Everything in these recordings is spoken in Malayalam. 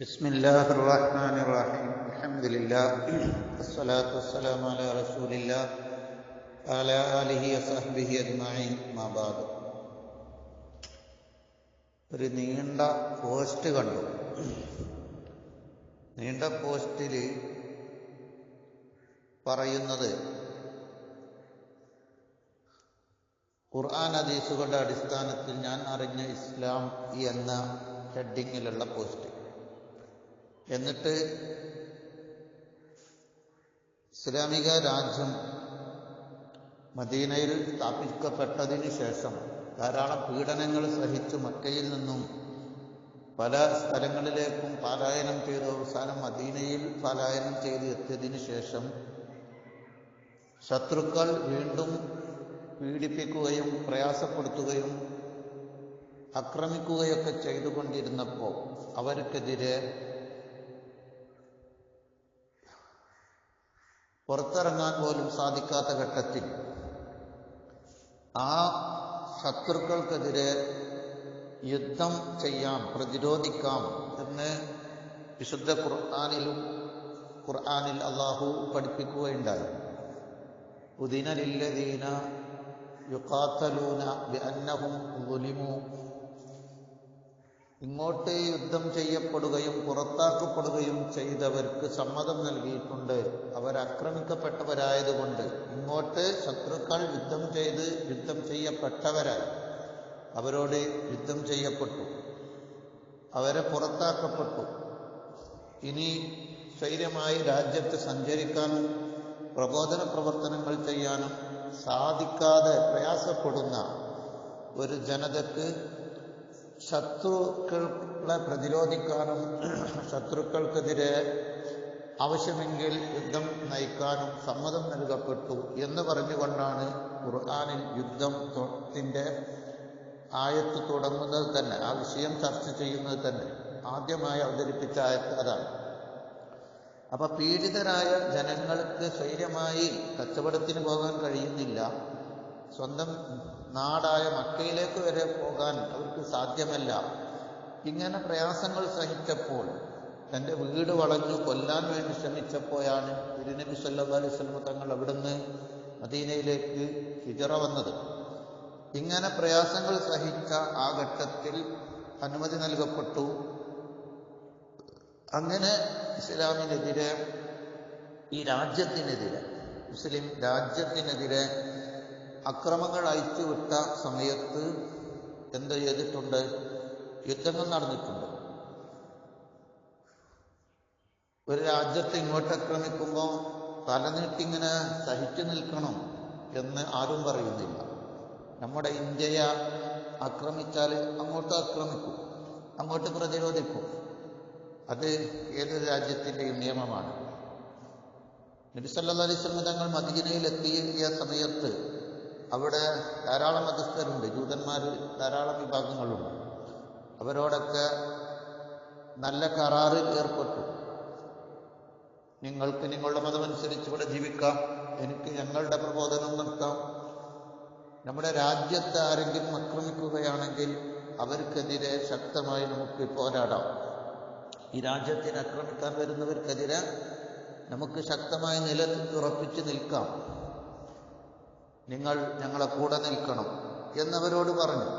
بسم الله الرحمن الرحيم الحمد لله والصلاة والسلام على رسول الله وعلى آله وصحبه أجمعين ما بعد ഒരു നീണ്ട പോസ്റ്റ് കണ്ടു നീണ്ട പോസ്റ്റിൽ പറയുന്നത് ഖുർആൻ ഹദീസുകളുടെ അടിസ്ഥാനത്തിൽ ഞാൻ അറിഞ്ഞ ഇസ്ലാം എന്ന ഹെഡിങ്ങിലുള്ള പോസ്റ്റ് എന്നിട്ട് ഇസ്ലാമിക രാജ്യം മദീനയിൽ സ്ഥാപിക്കപ്പെട്ടതിന് ശേഷം ധാരാളം പീഡനങ്ങൾ സഹിച്ചു മക്കയിൽ നിന്നും പല സ്ഥലങ്ങളിലേക്കും പാലായനം ചെയ്തു അവസാനം മദീനയിൽ പാലായനം ചെയ്ത് എത്തിയതിനു ശേഷം ശത്രുക്കൾ വീണ്ടും പീഡിപ്പിക്കുകയും പ്രയാസപ്പെടുത്തുകയും ആക്രമിക്കുകയൊക്കെ ചെയ്തുകൊണ്ടിരുന്നപ്പോൾ അവർക്കെതിരെ പുറത്തിറങ്ങാൻ പോലും സാധിക്കാത്ത ഘട്ടത്തിൽ ആ ശത്രുക്കൾക്കെതിരെ യുദ്ധം ചെയ്യാം പ്രതിരോധിക്കാം എന്ന് വിശുദ്ധ ഖുർആാനിലും ഖുർആാനിൽ അള്ളാഹു പഠിപ്പിക്കുകയുണ്ടായി. ഉദിനലില്ലദീന യുക്കാത്തലൂന അന്നഹും ളുലിമു ഇങ്ങോട്ട് യുദ്ധം ചെയ്യപ്പെടുകയും പുറത്താക്കപ്പെടുകയും ചെയ്തവർക്ക് സമ്മതം നൽകിയിട്ടുണ്ട്. അവർ ആക്രമിക്കപ്പെട്ടവരായതുകൊണ്ട് ഇങ്ങോട്ട് ശത്രുക്കൾ യുദ്ധം ചെയ്ത് യുദ്ധം ചെയ്യപ്പെട്ടവരായി. അവരോട് യുദ്ധം ചെയ്യപ്പെട്ടു. അവരെ പുറത്താക്കപ്പെട്ടു. ഇനി സ്വൈര്യമായി രാജ്യത്ത് സഞ്ചരിക്കാനും പ്രബോധന പ്രവർത്തനങ്ങൾ ചെയ്യാനും സാധിക്കാതെ പ്രയാസപ്പെടുന്ന ഒരു ജനതക്ക് ശത്രുക്കളെ പ്രതിരോധിക്കാനും ശത്രുക്കൾക്കെതിരെ ആവശ്യമെങ്കിൽ യുദ്ധം നയിക്കാനും സമ്മതം നൽകപ്പെട്ടു എന്ന് പറഞ്ഞുകൊണ്ടാണ് ഖുർആാനിൽ യുദ്ധത്തിന്റെ ആയത്ത് തുടങ്ങുന്നത് തന്നെ ആ വിഷയം ചർച്ച ചെയ്യുന്നത് തന്നെ. ആദ്യമായി അവതരിപ്പിച്ച ആയത്ത് അതാണ്. അപ്പൊ പീഡിതരായ ജനങ്ങൾക്ക് സ്വൈര്യമായി കച്ചവടത്തിന് പോകാൻ കഴിയുന്നില്ല. സ്വന്തം നാടായ മക്കയിലേക്ക് വരെ പോകാൻ അവർക്ക് സാധ്യമല്ല. ഇങ്ങനെ പ്രയാസങ്ങൾ സഹിച്ചപ്പോൾ തന്റെ വീട് വളഞ്ഞു കൊല്ലാൻ വേണ്ടി ശ്രമിച്ചപ്പോഴാണ് തിരുനബി സല്ലാ അലൈഹി തങ്ങൾ അവിടുന്ന് മദീനയിലേക്ക് ഹിജറ വന്നത്. ഇങ്ങനെ പ്രയാസങ്ങൾ സഹിച്ച ആ ഘട്ടത്തിൽ അനുമതി നൽകപ്പെട്ടു. അങ്ങനെ ഇസ്ലാമിനെതിരെ ഈ രാജ്യത്തിനെതിരെ മുസ്ലിം രാജ്യത്തിനെതിരെ അക്രമങ്ങൾ അയച്ചുവിട്ട സമയത്ത് എന്ത് ചെയ്തിട്ടുണ്ട്? യുദ്ധങ്ങൾ നടന്നിട്ടുണ്ട്. ഒരു രാജ്യത്തെ ഇങ്ങോട്ട് ആക്രമിക്കുമ്പോൾ തലനീട്ടിങ്ങനെ സഹിച്ചു നിൽക്കണം എന്ന് ആരും പറയുന്നില്ല. നമ്മുടെ ഇന്ത്യയെ ആക്രമിച്ചാൽ അങ്ങോട്ട് ആക്രമിക്കും അങ്ങോട്ട് പ്രതിരോധിക്കും. അത് ഏതൊരു രാജ്യത്തിന്റെയും നിയമമാണ്. നബിസല്ലാ അലൈസ്മ തങ്ങൾ മദീനയിലെത്തിയ സമയത്ത് അവിടെ ധാരാളം മതസ്ഥരുണ്ട് ജൂതന്മാർ ധാരാളം വിഭാഗങ്ങളുണ്ട്. അവരോടൊക്കെ നല്ല കരാറിൽ ഏർപ്പെട്ടു. നിങ്ങൾക്ക് നിങ്ങളുടെ മതമനുസരിച്ച് ഇവിടെ ജീവിക്കാം. എനിക്ക് ഞങ്ങളുടെ പ്രബോധനം നടത്താം. നമ്മുടെ രാജ്യത്ത് ആരെങ്കിലും ആക്രമിക്കുകയാണെങ്കിൽ അവർക്കെതിരെ ശക്തമായി നമുക്ക് പോരാടാം. ഈ രാജ്യത്തിന് ആക്രമിക്കാൻ വരുന്നവർക്കെതിരെ നമുക്ക് ശക്തമായി നിലത്തുറപ്പിച്ച് നിൽക്കാം. നിങ്ങൾ ഞങ്ങളെ കൂടെ നിൽക്കണം എന്നവരോട് പറഞ്ഞു.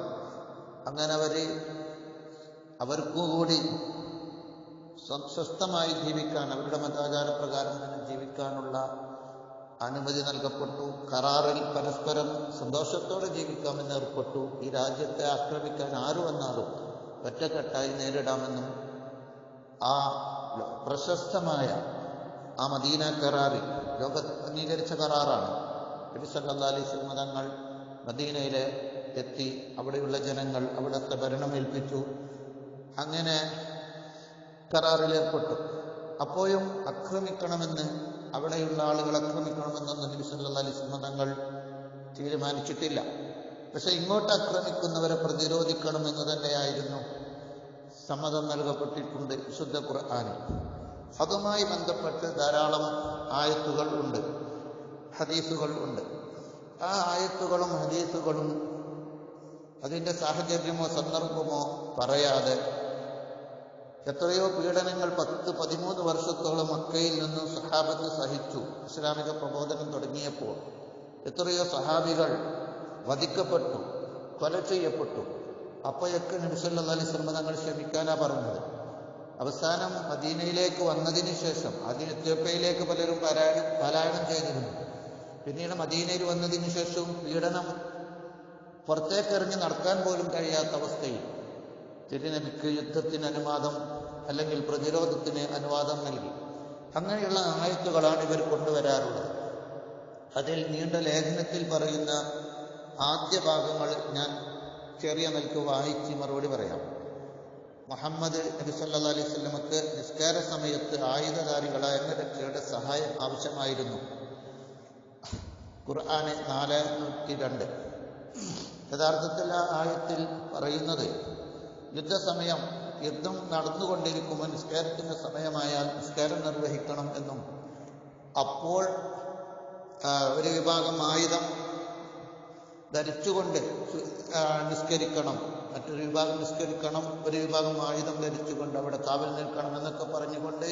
അങ്ങനെ അവർ അവർക്കും കൂടി സ്വസ്ഥമായി ജീവിക്കാൻ അവരുടെ മതാചാരപ്രകാരം തന്നെ ജീവിക്കാനുള്ള അനുമതി നൽകപ്പെട്ടു. കരാറിൽ പരസ്പരം സന്തോഷത്തോടെ ജീവിക്കാമെന്ന് ഏർപ്പെട്ടു. ഈ രാജ്യത്തെ ആക്രമിക്കാൻ ആര് വന്നാലും ഒറ്റക്കെട്ടായി നേരിടാമെന്നും ആ പ്രശസ്തമായ ആ മദീന കരാറിൽ ലോക അംഗീകരിച്ച കരാറാണ്. നബി സല്ലാ അലൈഹി തങ്ങൾ മദീനയിലെ എത്തി അവിടെയുള്ള ജനങ്ങൾ അവിടുത്തെ ഭരണമേൽപ്പിച്ചു. അങ്ങനെ കരാറിലേർപ്പെട്ടു അപ്പോഴും ആക്രമിക്കണമെന്ന് അവിടെയുള്ള ആളുകൾ ആക്രമിക്കണമെന്നൊന്നും നബി അലൈഹി തങ്ങൾ തീരുമാനിച്ചിട്ടില്ല. പക്ഷെ ഇങ്ങോട്ട് ആക്രമിക്കുന്നവരെ പ്രതിരോധിക്കണമെന്ന് തന്നെയായിരുന്നു സമ്മതം നൽകപ്പെട്ടിട്ടുണ്ട് വിശുദ്ധ ഖുർആാനിൽ. അതുമായി ബന്ധപ്പെട്ട് ധാരാളം ആയത്തുകൾ ഉണ്ട്. ഹദീസുകൾ ഉണ്ട്. ആ ആയത്തുകളും ഹദീസുകളും അതിന്റെ സാഹചര്യമോ സന്ദർഭമോ പറയാതെ എത്രയോ പീഡനങ്ങൾ പത്ത് പതിമൂന്ന് വർഷത്തോളം മക്കയിൽ നിന്നും സഹാബത്ത് സഹിച്ചു. ഇസ്ലാമിക പ്രബോധനം തുടങ്ങിയപ്പോൾ എത്രയോ സഹാബികൾ വധിക്കപ്പെട്ടു കൊല ചെയ്യപ്പെട്ടു. അപ്പോഴൊക്കെ നബിസല്ലാ അലൈഹി സ്വലമ തങ്ങൾ ക്ഷമിക്കാനാ പറഞ്ഞത്. അവസാനം മദീനയിലേക്ക് വന്നതിന് ശേഷം ആദ്യം എത്യോപ്യയിലേക്ക് പലരും പാരായണം പാരായണം ചെയ്തിരുന്നു. പിന്നീട് മദീനയിൽ വന്നതിന് ശേഷവും പീഡനം പുറത്തേക്കെറിഞ്ഞ് നടക്കാൻ പോലും കഴിയാത്ത അവസ്ഥയിൽ തിരുനബിക്ക് യുദ്ധത്തിന് അനുവാദം അല്ലെങ്കിൽ പ്രതിരോധത്തിന് അനുവാദം നൽകി. അങ്ങനെയുള്ള ആയത്തുകളാണ് ഇവർ കൊണ്ടുവരാറുള്ളത്. അതിൽ നീണ്ട ലേഖനത്തിൽ പറയുന്ന ആദ്യ ഭാഗങ്ങൾ ഞാൻ ചെറിയ നിൽക്ക് വായിച്ച് മറുപടി പറയാം. മുഹമ്മദ് നബി സല്ലാ അലൈഹി സ്വലമക്ക് നിസ്കാര സമയത്ത് ആയുധധാരികളായ രക്ഷയുടെ സഹായം ആവശ്യമായിരുന്നു. ഖുർആന് നാല് നൂറ്റി രണ്ട്. യഥാർത്ഥത്തിൽ ആ ആയത്തിൽ പറയുന്നത് യുദ്ധസമയം യുദ്ധം നടന്നുകൊണ്ടിരിക്കുമ്പോൾ നിസ്കാരത്തിന്റെ സമയമായാൽ നിസ്കാരം നിർവഹിക്കണം എന്നും. അപ്പോൾ ഒരു വിഭാഗം ആയുധം ധരിച്ചുകൊണ്ട് നിസ്കരിക്കണം. മറ്റൊരു വിഭാഗം നിസ്കരിക്കണം ഒരു വിഭാഗം ആയുധം ധരിച്ചുകൊണ്ട് അവിടെ കാവൽ നിൽക്കണം എന്നൊക്കെ പറഞ്ഞുകൊണ്ട്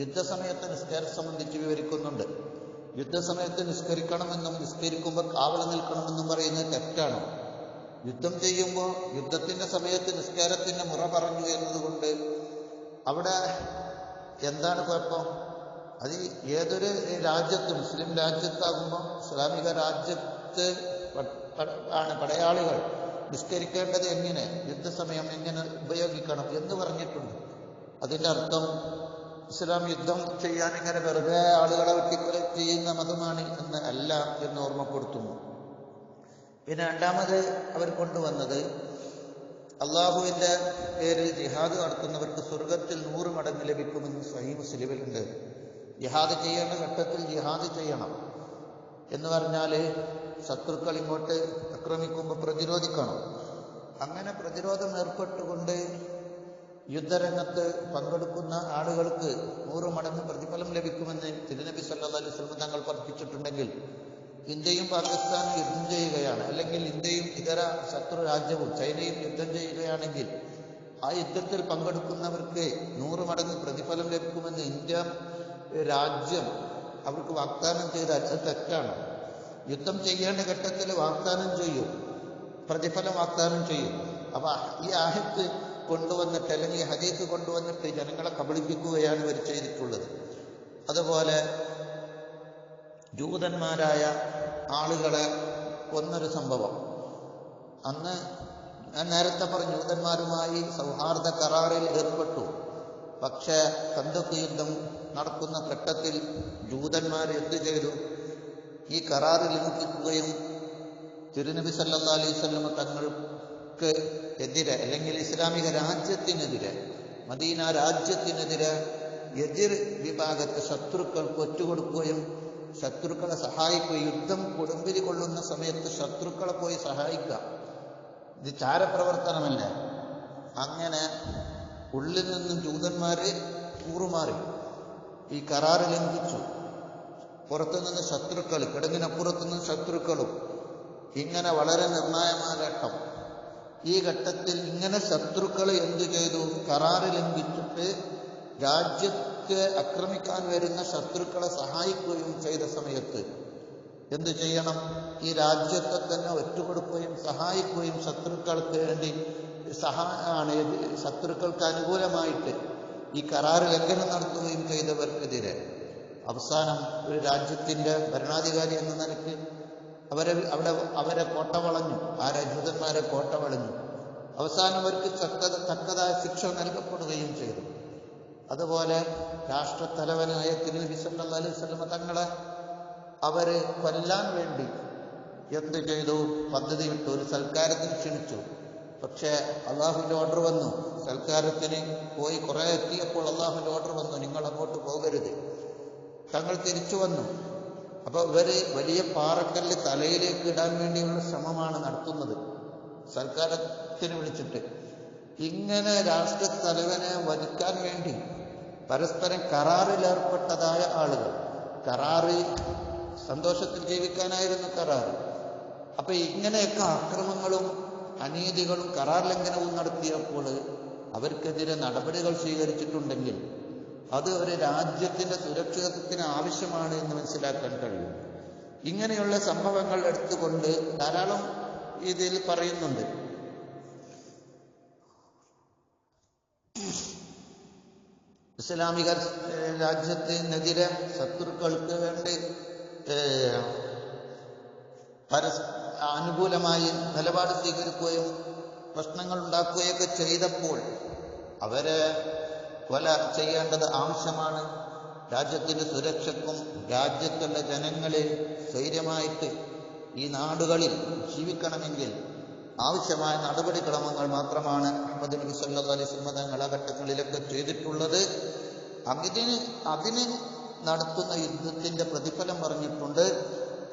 യുദ്ധസമയത്തെ നിസ്കാരം സംബന്ധിച്ച് വിവരിക്കുന്നുണ്ട്. യുദ്ധസമയത്ത് നിസ്കരിക്കണമെന്നും നിസ്കരിക്കുമ്പോൾ കാവൽ നിൽക്കണമെന്നും പറയുന്നത് തെറ്റാണ്. യുദ്ധം ചെയ്യുമ്പോൾ യുദ്ധത്തിന്റെ സമയത്ത് നിസ്കാരത്തിന്റെ മുറ പറഞ്ഞു എന്നതുകൊണ്ട് അവിടെ എന്താണ് കുഴപ്പം? അത് ഏതൊരു രാജ്യത്ത് മുസ്ലിം രാജ്യത്താകുമ്പോൾ ഇസ്ലാമിക രാജ്യത്ത് ആണ് പടയാളികൾ നിസ്കരിക്കേണ്ടത് എങ്ങനെ? യുദ്ധസമയം എങ്ങനെ ഉപയോഗിക്കണം എന്ന് പറഞ്ഞിട്ടുണ്ട്. അതിന്റെ അർത്ഥം ഇസ്ലാം യുദ്ധം ചെയ്യാൻ ഇങ്ങനെ വെറുതെ ആളുകളെ വെട്ടിക്കൊല ചെയ്യുന്ന മതമാണ് എന്ന് അല്ല എന്ന് ഓർമ്മപ്പെടുത്തുന്നു. പിന്നെ രണ്ടാമത് അവർ കൊണ്ടുവന്നത് അള്ളാഹുവിന്റെ പേരിൽ ജിഹാദ് നടത്തുന്നവർക്ക് സ്വർഗത്തിൽ നൂറ് മടങ്ങ് ലഭിക്കുമെന്ന് സഹീ മുസ്ലിമിലുണ്ട്. ജിഹാദ് ചെയ്യേണ്ട ഘട്ടത്തിൽ ജിഹാദ് ചെയ്യണം എന്ന് പറഞ്ഞാൽ ശത്രുക്കൾ ഇങ്ങോട്ട് ആക്രമിക്കുമ്പോൾ പ്രതിരോധിക്കണം. അങ്ങനെ പ്രതിരോധം ഏർപ്പെട്ടുകൊണ്ട് യുദ്ധരംഗത്ത് പങ്കെടുക്കുന്ന ആളുകൾക്ക് നൂറ് മടങ്ങ് പ്രതിഫലം ലഭിക്കുമെന്ന് തിരുനബി സല്ലാ അലൈഹി സ്വലം തങ്ങൾ പഠിപ്പിച്ചിട്ടുണ്ടെങ്കിൽ ഇന്ത്യയും പാകിസ്ഥാനും യുദ്ധം ചെയ്യുകയാണ്. അല്ലെങ്കിൽ ഇന്ത്യയും ഇതര ശത്രു രാജ്യവും ചൈനയും യുദ്ധം ചെയ്യുകയാണെങ്കിൽ ആ യുദ്ധത്തിൽ പങ്കെടുക്കുന്നവർക്ക് നൂറ് മടങ്ങ് പ്രതിഫലം ലഭിക്കുമെന്ന് ഇന്ത്യ രാജ്യം അവർക്ക് വാഗ്ദാനം ചെയ്താൽ അത് തെറ്റാണ്. യുദ്ധം ചെയ്യേണ്ട ഘട്ടത്തിൽ വാഗ്ദാനം ചെയ്യും. പ്രതിഫലം വാഗ്ദാനം ചെയ്യും. അപ്പൊ ഈ ആഹത്ത് കൊണ്ടുവന്നിട്ട് അല്ലെങ്കിൽ ഹദീസ് കൊണ്ടുവന്നിട്ട് ജനങ്ങളെ കബളിപ്പിക്കുകയാണ് ഇവർ ചെയ്തിട്ടുള്ളത്. അതുപോലെ ജൂതന്മാരായ ആളുകളെ കൊന്നൊരു സംഭവം. അന്ന് ഞാൻ നേരത്തെ പറഞ്ഞു ജൂതന്മാരുമായി സൗഹാർദ്ദ കരാറിൽ ഏർപ്പെട്ടു. പക്ഷേ കന്തക്ക് യുദ്ധം നടക്കുന്ന ഘട്ടത്തിൽ ജൂതന്മാർ എന്ത് ചെയ്തു? ഈ കരാറ് ലംഘിക്കുകയും തിരുനബി സല്ലാ അലൈഹി സ്വലമ തങ്ങൾക്ക് എതിരെ അല്ലെങ്കിൽ ഇസ്ലാമിക രാജ്യത്തിനെതിരെ മദീന രാജ്യത്തിനെതിരെ എതിർ വിഭാഗത്തെ ശത്രുക്കൾക്ക് ഒറ്റുകൊടുക്കുകയും ശത്രുക്കളെ സഹായിക്കുകയും യുദ്ധം കൊടുമ്പിരി കൊള്ളുന്ന സമയത്ത് ശത്രുക്കളെ പോയി സഹായിക്കുക. ഇത് ചാരപ്രവർത്തനമല്ല? അങ്ങനെ ഉള്ളിൽ നിന്നും ജൂതന്മാര് കൂറുമാറി. ഈ കരാറ് ലംഘിച്ചു. പുറത്തുനിന്ന് ശത്രുക്കൾ കിടങ്ങിനപ്പുറത്തുനിന്ന് ശത്രുക്കളും ഇങ്ങനെ വളരെ നിർണായമായ ഘട്ടം. ഈ ഘട്ടത്തിൽ ഇങ്ങനെ ശത്രുക്കൾ എന്തു ചെയ്തു? കരാറ് ലംഘിച്ചിട്ട് രാജ്യത്തെ ആക്രമിക്കാൻ വരുന്ന ശത്രുക്കളെ സഹായിക്കുകയും ചെയ്ത സമയത്ത് എന്തു ചെയ്യണം? ഈ രാജ്യത്തെ തന്നെ ഒറ്റുകൊടുക്കുകയും സഹായിക്കുകയും ശത്രുക്കൾക്ക് വേണ്ടി സഹായാണ് ശത്രുക്കൾക്ക് അനുകൂലമായിട്ട് ഈ കരാറ് ലംഘനം നടത്തുകയും ചെയ്തവർക്കെതിരെ. അവസാനം ഒരു രാജ്യത്തിന്റെ ഭരണാധികാരി എന്ന നിലയ്ക്ക് അവരെ അവിടെ അവരെ കോട്ട വളഞ്ഞു. ആ രാജ്യതന്മാരെ കോട്ട വളഞ്ഞു. അവസാനം അവർക്ക് തക്കത തക്കതായ ശിക്ഷ നൽകപ്പെടുകയും ചെയ്തു. അതുപോലെ രാഷ്ട്രത്തലവനായ തിരുനബി സല്ലല്ലാഹു അലൈഹി വസല്ലമ തങ്ങളെ അവർ കൊല്ലാൻ വേണ്ടി എന്ത് ചെയ്തു? പദ്ധതി വിട്ടു. ഒരു സൽക്കാരത്തിന് ക്ഷണിച്ചു. പക്ഷേ അള്ളാഹുവിന്റെ ഓർഡർ വന്നു. സൽക്കാരത്തിന് പോയി കുറേ എത്തിയപ്പോൾ അള്ളാഹുവിന്റെ ഓർഡർ വന്നു. നിങ്ങൾ അങ്ങോട്ട് പോകരുത്. തങ്ങൾ തിരിച്ചു വന്നു. അപ്പോൾ ഇവർ വലിയ പാറക്കല്ല് തലയിലേക്ക് ഇടാൻ വേണ്ടിയുള്ള ശ്രമമാണ് നടത്തുന്നത്. സർക്കാരത്തിന് വിളിച്ചിട്ട്. ഇങ്ങനെ രാഷ്ട്ര തലവനെ വധിക്കാൻ വേണ്ടി പരസ്പരം കരാറിലേർപ്പെട്ടതായ ആളുകൾ. കരാറ് സന്തോഷത്തിൽ ജീവിക്കാനായിരുന്നു കരാറ് അപ്പൊ ഇങ്ങനെയൊക്കെ അക്രമങ്ങളും അനീതികളും കരാർ ലംഘനവും നടത്തിയപ്പോൾ അവർക്കെതിരെ നടപടികൾ സ്വീകരിച്ചിട്ടുണ്ടെങ്കിൽ അത് ഒരു രാജ്യത്തിന്റെ സുരക്ഷിതത്വത്തിന് ആവശ്യമാണ് എന്ന് മനസ്സിലാക്കാൻ കഴിയും. ഇങ്ങനെയുള്ള സംഭവങ്ങൾ എടുത്തുകൊണ്ട് ധാരാളം ഇതിൽ പറയുന്നുണ്ട്. ഇസ്ലാമിക രാജ്യത്തിനെതിരെ ശത്രുക്കൾക്ക് വേണ്ടി പരസ് അനുകൂലമായി നിലപാട് സ്വീകരിക്കുകയും പ്രശ്നങ്ങൾ ഉണ്ടാക്കുകയൊക്കെ ചെയ്തപ്പോൾ അവരെ കൊല ചെയ്യേണ്ടത് ആവശ്യമാണ്. രാജ്യത്തിന്റെ സുരക്ഷയ്ക്കും രാജ്യത്തുള്ള ജനങ്ങളെ സ്വൈര്യമായിട്ട് ഈ നാടുകളിൽ ജീവിക്കണമെങ്കിൽ ആവശ്യമായ നടപടിക്രമങ്ങൾ മാത്രമാണ് അഹമ്മദ് നബി സല്ലാ അലൈഹി സ്വലമ കാലഘട്ടങ്ങളിലൊക്കെ ഘട്ടങ്ങളിലൊക്കെ ചെയ്തിട്ടുള്ളത്. അതിന് അതിന് നടത്തുന്ന യുദ്ധത്തിന്റെ പ്രതിഫലം പറഞ്ഞിട്ടുണ്ട്.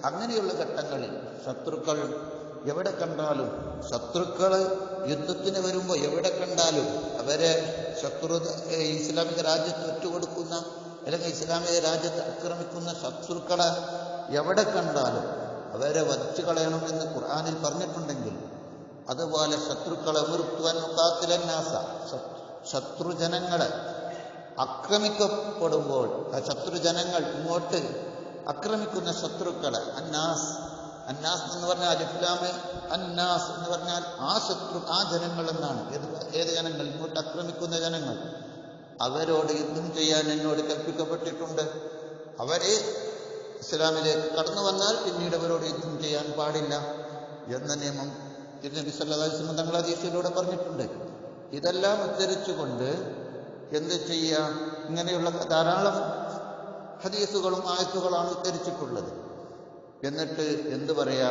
അങ്ങനെയുള്ള ഘട്ടങ്ങളിൽ ശത്രുക്കൾ എവിടെ കണ്ടാലും ശത്രുക്കൾ യുദ്ധത്തിന് വരുമ്പോൾ എവിടെ കണ്ടാലും അവരെ ശത്രു ഇസ്ലാമിക രാജ്യത്ത് ഒറ്റുകൊടുക്കുന്ന അല്ലെങ്കിൽ ഇസ്ലാമിക രാജ്യത്ത് ആക്രമിക്കുന്ന ശത്രുക്കളെ എവിടെ കണ്ടാലും അവരെ വധിച്ചു കളയണമെന്ന് ഖുർആാനിൽ പറഞ്ഞിട്ടുണ്ടെങ്കിൽ അതുപോലെ ശത്രുക്കളെ മുറുക്കുവാൻ മുക്കാത്തിലന്നാസ ശത്രുജനങ്ങളെ ആക്രമിക്കപ്പെടുമ്പോൾ ആ ശത്രുജനങ്ങൾ ഇങ്ങോട്ട് ആക്രമിക്കുന്ന ശത്രുക്കളെ അന്നാസ് അന്നാസ് എന്ന് പറഞ്ഞാൽ അലിഫുലാമ് അന്നാസ് എന്ന് പറഞ്ഞാൽ ആ ശത്രു ആ ജനങ്ങൾ എന്നാണ്. ഏത് ഏത് ജനങ്ങൾ? ഇങ്ങോട്ട് ആക്രമിക്കുന്ന ജനങ്ങൾ. അവരോട് യുദ്ധം ചെയ്യാൻ എന്നോട് കൽപ്പിക്കപ്പെട്ടിട്ടുണ്ട്. അവരെ ഇസ്ലാമിലേക്ക് കടന്നു വന്നാൽ പിന്നീട് അവരോട് യുദ്ധം ചെയ്യാൻ പാടില്ല എന്ന നിയമം തിരുനബി സല്ലാസ്ലം തങ്ങൾ ഹദീസിലൂടെ പറഞ്ഞിട്ടുണ്ട്. ഇതെല്ലാം ഉദ്ധരിച്ചുകൊണ്ട് എന്ത് ചെയ്യുക ഇങ്ങനെയുള്ള ധാരാളം ഹദീസുകളും ആയത്തുകളാണ് ഉദ്ധരിച്ചിട്ടുള്ളത്. എന്നിട്ട് എന്ത് പറയാ?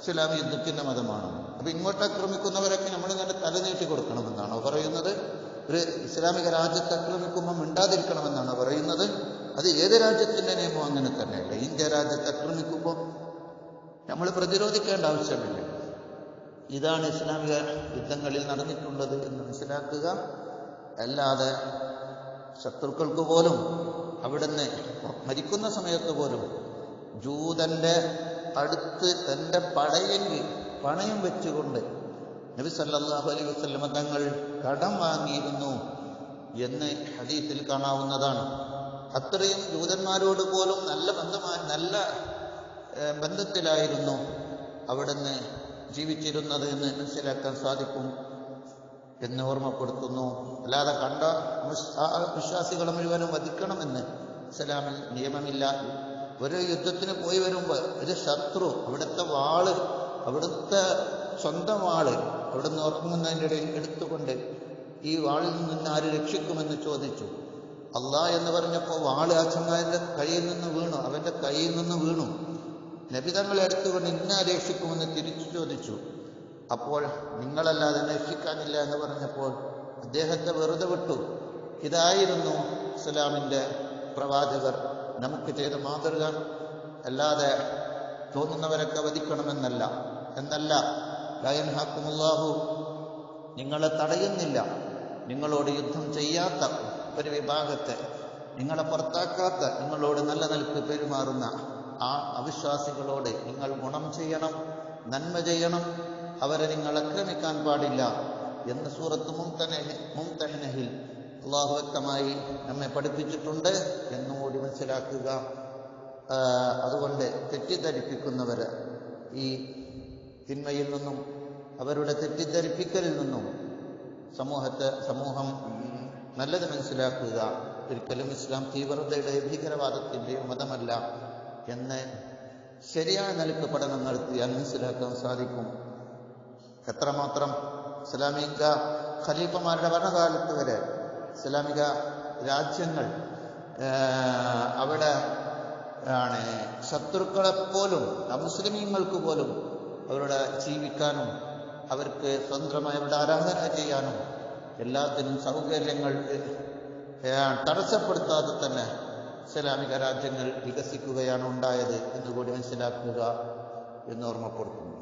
ഇസ്ലാം യുദ്ധത്തിന്റെ മതമാണ്. അപ്പൊ ഇങ്ങോട്ട് ആക്രമിക്കുന്നവരൊക്കെ നമ്മൾ തന്നെ തലനീട്ടി കൊടുക്കണമെന്നാണോ പറയുന്നത്? ഒരു ഇസ്ലാമിക രാജ്യത്ത് ആക്രമിക്കുമ്പോൾ മിണ്ടാതിരിക്കണമെന്നാണോ പറയുന്നത്? അത് ഏത് രാജ്യത്തിന്റെ നിയമം അങ്ങനെ തന്നെയല്ല? ഇന്ത്യ രാജ്യത്ത് ആക്രമിക്കുമ്പോൾ നമ്മൾ പ്രതിരോധിക്കേണ്ട ആവശ്യമില്ല. ഇതാണ് ഇസ്ലാമിക യുദ്ധങ്ങളിൽ നടന്നിട്ടുള്ളത് എന്ന് മനസ്സിലാക്കുക. അല്ലാതെ ശത്രുക്കൾക്ക് പോലും അവിടുന്ന് മരിക്കുന്ന സമയത്ത് പോലും ജൂതന്റെ അടുത്ത് തന്റെ പടയെങ്കിൽ പണയം വെച്ചുകൊണ്ട് നബി സല്ലാഹു അലൈഹി വസല്ലമ തങ്ങൾ കടം വാങ്ങിയിരുന്നു എന്ന് ഹദീസിൽ കാണാവുന്നതാണ്. അത്രയും ജൂതന്മാരോട് പോലും നല്ല ബന്ധമായി നല്ല ബന്ധത്തിലായിരുന്നു അവിടുന്ന് ജീവിച്ചിരുന്നത് എന്ന് മനസ്സിലാക്കാൻ സാധിക്കും എന്ന് ഓർമ്മപ്പെടുത്തുന്നു. അല്ലാതെ കണ്ട വിശ്വാസികളെ മുഴുവനും വധിക്കണമെന്ന് ഇസ്ലാമിൽ നിയമമില്ല. ഒരു യുദ്ധത്തിന് പോയി വരുമ്പോൾ ഒരു ശത്രു അവിടുത്തെ വാൾ അവിടുത്തെ സ്വന്തം വാൾ അവിടുന്ന് ഉറങ്ങുന്നതിന്റെ ഇടയിൽ എടുത്തുകൊണ്ട് ഈ വാളിൽ നിന്ന് ആര് രക്ഷിക്കുമെന്ന് ചോദിച്ചു. അള്ളാ എന്ന് പറഞ്ഞപ്പോൾ വാൾ ആ ചങ്ങാതിന്റെ കയ്യിൽ നിന്ന് വീണു അവന്റെ കയ്യിൽ നിന്ന് വീണു. നബിതങ്ങളെ എടുത്തുകൊണ്ട് ഇന്ന രക്ഷിക്കുമെന്ന് തിരിച്ചു ചോദിച്ചു. അപ്പോൾ നിങ്ങളല്ലാതെ രക്ഷിക്കാനില്ല എന്ന് പറഞ്ഞപ്പോൾ അദ്ദേഹത്തെ വെറുതെ വിട്ടു. ഇതായിരുന്നു ഇസ്ലാമിന്റെ പ്രവാചകർ. നമുക്ക് ചെയ്ത മാതൃക അല്ലാതെ തോന്നുന്നവരൊക്കെ വധിക്കണമെന്നല്ല. എന്നല്ല. ലയൻ ഹാക്കുമുല്ലാഹു നിങ്ങളെ തടയുന്നില്ല. നിങ്ങളോട് യുദ്ധം ചെയ്യാത്ത ഒരു വിഭാഗത്തെ നിങ്ങളെ പുറത്താക്കാത്ത നിങ്ങളോട് നല്ല നിലയ്ക്ക് പെരുമാറുന്ന ആ അവിശ്വാസികളോട് നിങ്ങൾ ഗുണം ചെയ്യണം നന്മ ചെയ്യണം. അവരെ നിങ്ങൾ ആക്രമിക്കാൻ പാടില്ല. എന്ന് സൂറത്ത് മുംതനഹി മുംതഹനഹിൽ അള്ളാഹു വ്യക്തമായി നമ്മെ പഠിപ്പിച്ചിട്ടുണ്ട് എന്നുകൂടി മനസ്സിലാക്കുക. അതുകൊണ്ട് തെറ്റിദ്ധരിപ്പിക്കുന്നവർ ഈ തിന്മയിൽ നിന്നും അവരുടെ തെറ്റിദ്ധരിപ്പിക്കലിൽ നിന്നും സമൂഹത്തെ സമൂഹം നല്ലത് മനസ്സിലാക്കുക. ഒരിക്കലും ഇസ്ലാം തീവ്രതയുടെ ഭീകരവാദത്തിന്റെയോ മതമല്ല എന്ന് ശരിയായ നിലയ്ക്ക് പഠനം നടത്തിയാൽ മനസ്സിലാക്കാൻ സാധിക്കും. എത്രമാത്രം ഇസ്ലാമിക ഖലീഫമാരുടെ ഭരണകാലത്ത് വരെ ഇസ്ലാമിക രാജ്യങ്ങൾ അവിടെ ആണ് ശത്രുക്കളെപ്പോലും അമുസ്ലിമീങ്ങൾക്ക് പോലും അവരുടെ ജീവിക്കാനും അവർക്ക് സ്വന്തമായി അവരുടെ ആരാധന ചെയ്യാനും എല്ലാത്തിനും സൗകര്യങ്ങൾ തടസ്സപ്പെടുത്താതെ തന്നെ ഇസ്ലാമിക രാജ്യങ്ങൾ വികസിക്കുകയാണ് ഉണ്ടായത് എന്നുകൂടി മനസ്സിലാക്കുക എന്ന് ഓർമ്മപ്പെടുത്തുന്നു.